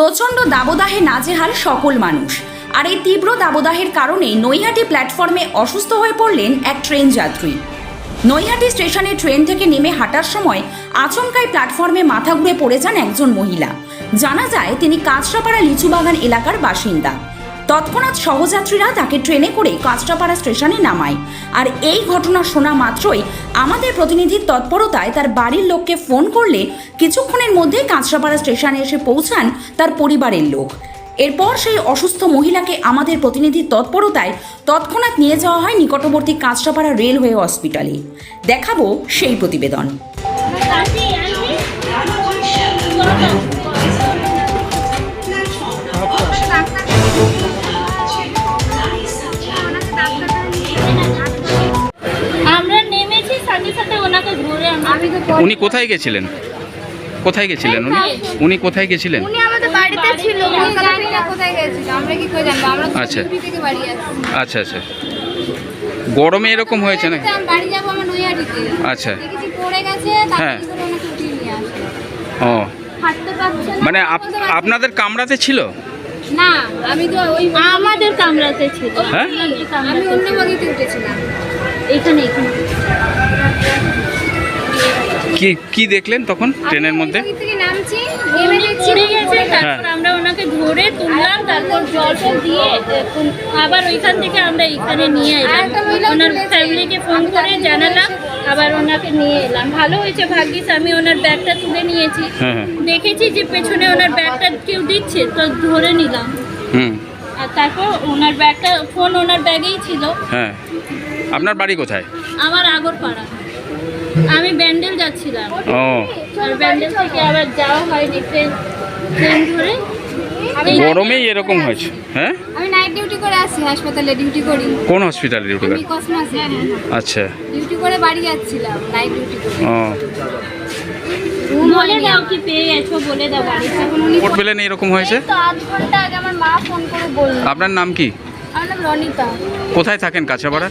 প্রচণ্ড দাবদাহে নাজেহাল সকল মানুষ। আর এই তীব্র দাবদাহের কারণে নৈহাটি প্ল্যাটফর্মে অসুস্থ হয়ে পড়লেন এক ট্রেন যাত্রী। নৈহাটি স্টেশনে ট্রেন থেকে নেমে হাঁটার সময় আচমকাই প্ল্যাটফর্মে মাথা ঘুরে পড়ে যান একজন মহিলা। জানা যায়, তিনি কাঁচরাপাড়া লিচুবাগান এলাকার বাসিন্দা। তৎক্ষণাৎ সহযাত্রীরা তাকে ট্রেনে করে কাঁচরাপাড়া স্টেশনে নামায়। আর এই ঘটনা শোনা মাত্রই আমাদের প্রতিনিধির তৎপরতায় তার বাড়ির লোককে ফোন করলে কিছুক্ষণের মধ্যে কাঁচরাপাড়া স্টেশনে এসে পৌঁছান তার পরিবারের লোক। এরপর সেই অসুস্থ মহিলাকে আমাদের প্রতিনিধির তৎপরতায় তৎক্ষণাৎ নিয়ে যাওয়া হয় নিকটবর্তী কাঁচরাপাড়া রেলওয়ে হসপিটালে। দেখাবো সেই প্রতিবেদন। উনি কোথায় গেছিলেন? কোথায় গেছিলেন উনি? উনি কোথায় গেছিলেন? উনি আমাদের বাড়িতে ছিল কলকাতা কোথায় গেছিল আমরা কি করে জানব? আমরা আচ্ছা। আচ্ছা আচ্ছা। গরমে এরকম হয়েছে না আমি বাড়ি যাব আমার নৈহাটিতে। আচ্ছা। দেখেছি পড়ে গেছে হ্যাঁ। উঠিয়ে নিয়ে আসে। ও। মানে না। আপনাদের কামরাতে ছিল? না আমি তো ওই আমাদের কামরাতে ছিল। হ্যাঁ? আমি অন্য। বগিতে উঠেছিলাম। এখানে এখানে। কি কি দেখলেন তখন ট্রেনের মধ্যে? গেছে হ্যাঁ। তারপর আমরা ওনাকে ধরে তুললাম তারপর জল দিয়ে আবার ওইখান থেকে আমরা এখানে নিয়ে এলাম। ওনার। ফ্যামিলিকে ফোন করে জানালাম আবার ওনাকে নিয়ে এলাম। ভালো হয়েছে ভাগ্যিস আমি ওনার ব্যাগটা তুলে নিয়েছি। হ্যাঁ হ্যাঁ। দেখেছি যে পেছনে ওনার ব্যাগটা কেউ দিচ্ছে তো ধরে নিলাম। হুম। আর তারপর ওনার ব্যাগটা ফোন ওনার ব্যাগেই ছিল। হ্যাঁ। আপনার বাড়ি কোথায়? আমার আগরপাড়া। আমি ব্যান্ডেল যাচ্ছিলাম। ও। আর ব্যান্ডেল থেকে আবার যাওয়া হয়নি ট্রেন ট্রেন ধরে। গরমেই এরকম হয়েছে। হ্যাঁ? আমি নাইট ডিউটি করে আসছি হাসপাতালে ডিউটি করি। কোন হসপিটালে ডিউটি আমি করেন কসমাসে আচ্ছা। ডিউটি করে বাড়ি যাচ্ছিলাম নাইট ডিউটি করে। ও। বলে দাও কি পেয়ে গেছো বলে দাও। বাড়িতে এখন উনি পেলেন এরকম হয়েছে? তো আধ ঘণ্টা আগে আমার মা ফোন করে বলল। আপনার নাম কি? আমার নাম রনিতা। কোথায় থাকেন? কাছেপাড়ার?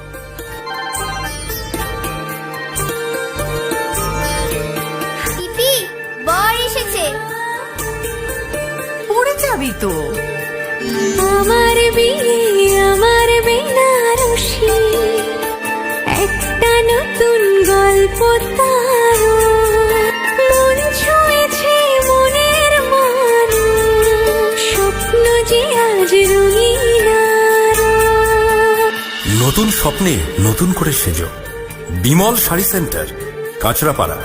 একটা নতুন গল্প স্বপ্ন নতুন স্বপ্নে নতুন করে সেজো। বিমল শাড়ি সেন্টার কাঁচরাপাড়া।